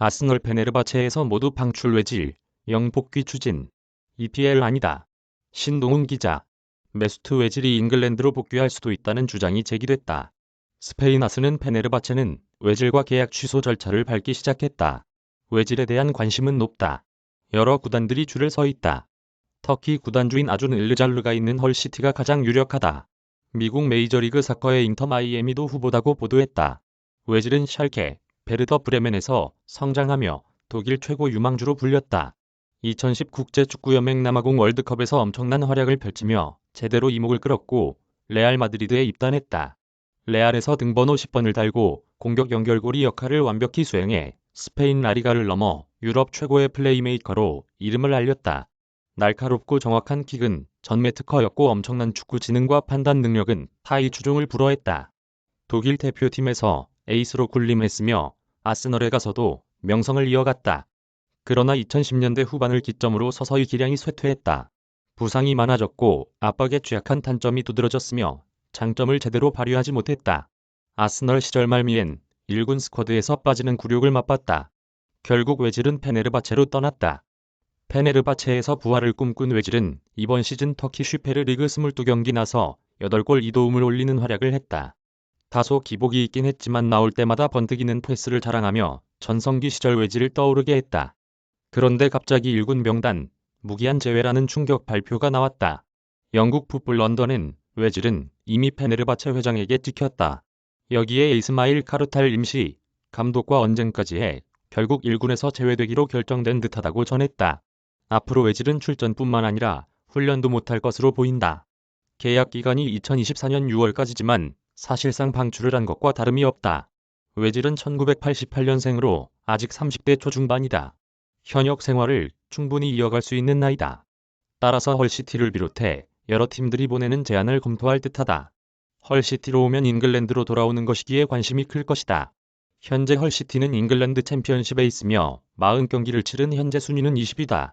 아스널 페네르바체에서 모두 방출 외질, 영복귀 추진. EPL 아니다. 신동훈 기자. 메스트 외질이 잉글랜드로 복귀할 수도 있다는 주장이 제기됐다. 스페인 아스는 페네르바체는 외질과 계약 취소 절차를 밟기 시작했다. 외질에 대한 관심은 높다. 여러 구단들이 줄을 서 있다. 터키 구단주인 아준 일르잘르가 있는 헐시티가 가장 유력하다. 미국 메이저리그 사커의 인터 마이애미도 후보다고 보도했다. 외질은 샬케, 베르더 브레멘에서 성장하며 독일 최고 유망주로 불렸다. 2010 국제축구연맹 남아공 월드컵에서 엄청난 활약을 펼치며 제대로 이목을 끌었고 레알 마드리드에 입단했다. 레알에서 등번호 10번을 달고 공격 연결고리 역할을 완벽히 수행해 스페인 라리가를 넘어 유럽 최고의 플레이메이커로 이름을 알렸다. 날카롭고 정확한 킥은 전매 특허였고 엄청난 축구 지능과 판단 능력은 타이 주종을 불허했다. 독일 대표팀에서 에이스로 군림했으며 아스널에 가서도 명성을 이어갔다. 그러나 2010년대 후반을 기점으로 서서히 기량이 쇠퇴했다. 부상이 많아졌고 압박에 취약한 단점이 두드러졌으며 장점을 제대로 발휘하지 못했다. 아스널 시절 말미엔 1군 스쿼드에서 빠지는 굴욕을 맛봤다. 결국 외질은 페네르바체로 떠났다. 페네르바체에서 부활을 꿈꾼 외질은 이번 시즌 터키 슈페르 리그 22경기 나서 8골 2도움을 올리는 활약을 했다. 다소 기복이 있긴 했지만 나올 때마다 번뜩이는 패스를 자랑하며 전성기 시절 외질을 떠오르게 했다. 그런데 갑자기 1군 명단, 무기한 제외라는 충격 발표가 나왔다. 영국 풋볼 런던은 외질은 이미 페네르바체 회장에게 찍혔다. 여기에 이스마일 카르탈 임시 감독과 언쟁까지 해 결국 1군에서 제외되기로 결정된 듯하다고 전했다. 앞으로 외질은 출전뿐만 아니라 훈련도 못할 것으로 보인다. 계약 기간이 2024년 6월까지지만 사실상 방출을 한 것과 다름이 없다. 외질은 1988년생으로 아직 30대 초중반이다. 현역 생활을 충분히 이어갈 수 있는 나이다. 따라서 헐시티를 비롯해 여러 팀들이 보내는 제안을 검토할 듯하다. 헐시티로 오면 잉글랜드로 돌아오는 것이기에 관심이 클 것이다. 현재 헐시티는 잉글랜드 챔피언십에 있으며 40경기를 치른 현재 순위는 20위다.